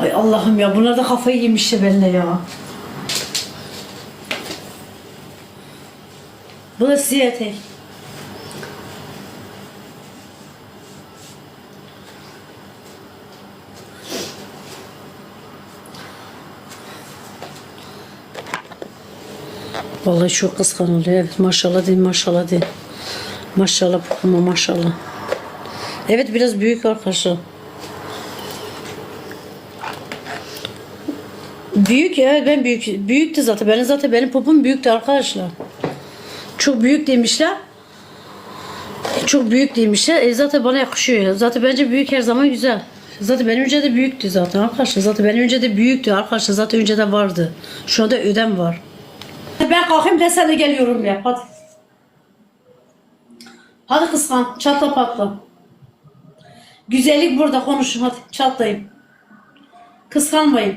Ay Allah'ım ya bunlar da kafayı yemişler benimle ya. Bu da siyah etek. Vallahi çok kıskanılıyor. Evet maşallah deyin maşallah deyin. Maşallah ama maşallah. Evet biraz büyük arkadaşlar. Büyük ya ben büyük büyüktü zaten. Benim zaten benim popom büyüktü arkadaşlar. Çok büyük demişler. Çok büyük demişler. E zaten bana yakışıyor. ya. Zaten bence büyük her zaman güzel. Zaten benim önce de büyüktü zaten arkadaşlar. Zaten benim önce de büyüktü arkadaşlar. Zaten önce de vardı. Şu anda ödem var. Ben kalkayım sen de geliyorum ya. Hadi. Hadi kıskan. Çatla patla. Güzellik burada konuşun hadi. Çatlayın. Kıskanmayın.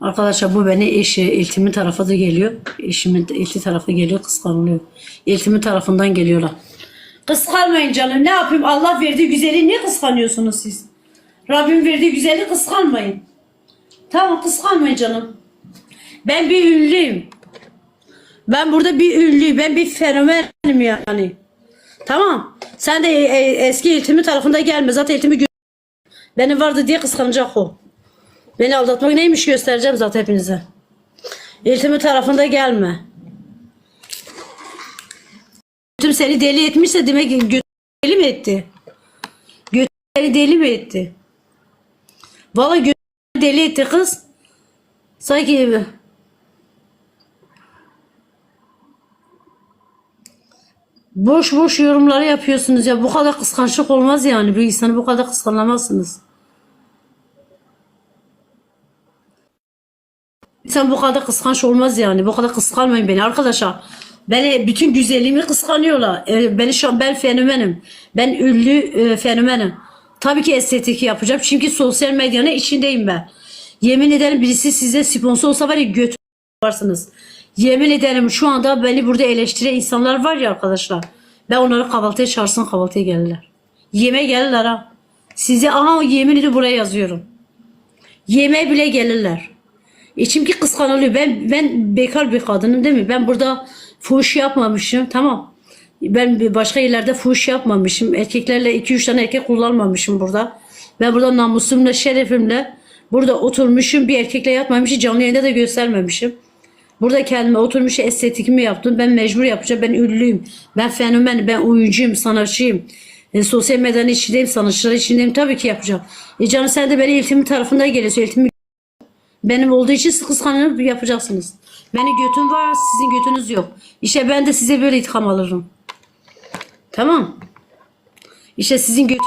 Arkadaşlar bu beni eşi iltimin tarafı da geliyor. Eşimin ilti tarafı geliyor kıskanılıyor. İltimin tarafından geliyorlar. Kıskanmayın canım. Ne yapayım? Allah verdiği güzelliği niye kıskanıyorsunuz siz? Rabbim verdiği güzelliği kıskanmayın. Tamam kıskanmayın canım. Ben bir ünlüyüm. Ben burada bir ünlü, ben bir fenomenim yani. Tamam. Sen de e, e, eski iltimi tarafında gelme. Zaten iltimi benim vardı diye kıskanacak o. Beni aldatmak neymiş göstereceğim zaten hepinize. İltimi tarafında gelme. Götüm seni deli etmişse demek ki götüm deli mi etti? Götüm seni deli mi etti? Vallahi götüm deli etti kız. Sanki boş boş yorumları yapıyorsunuz ya. Bu kadar kıskançlık olmaz yani. Bir insanı bu kadar kıskanamazsınız. Sen bu kadar kıskanç olmaz yani. Bu kadar kıskanmayın beni arkadaşlar. Beni bütün güzelliğimi kıskanıyorlar. Ee, Beni şu an ben fenomenim. Ben ünlü e, fenomenim. Tabii ki estetik yapacağım. Çünkü sosyal medyanın içindeyim ben. Yemin ederim birisi size sponsor olsa var ya götü varsınız. Yemin ederim şu anda beni burada eleştiren insanlar var ya arkadaşlar. Ben onları kahvaltıya çağırsın kahvaltıya gelirler. Yeme gelirler ha. Size aha yemin ediyorum buraya yazıyorum. Yeme bile gelirler. İçim ki kıskanılıyor. Ben ben bekar bir kadınım değil mi? Ben burada fuhuş yapmamışım. Tamam. Ben başka yerlerde fuhuş yapmamışım. Erkeklerle iki üç tane erkek kullanmamışım burada. Ben burada namusumla, şerefimle burada oturmuşum. Bir erkekle yatmamışım. Canlı yayında da göstermemişim. Burada kendime oturmuş estetikimi yaptım. Ben mecbur yapacağım. Ben ünlüyüm. Ben fenomen, ben oyuncuyum, sanatçıyım. E, sosyal medyanın içindeyim, sanatçılar içindeyim. Tabii ki yapacağım. E canım sen de beni iltimin tarafında geliyorsun. İltimi benim olduğu için siz kıskanıp yapacaksınız. Beni götüm var, sizin götünüz yok. İşte ben de size böyle intikam alırım. Tamam. İşte sizin götünüz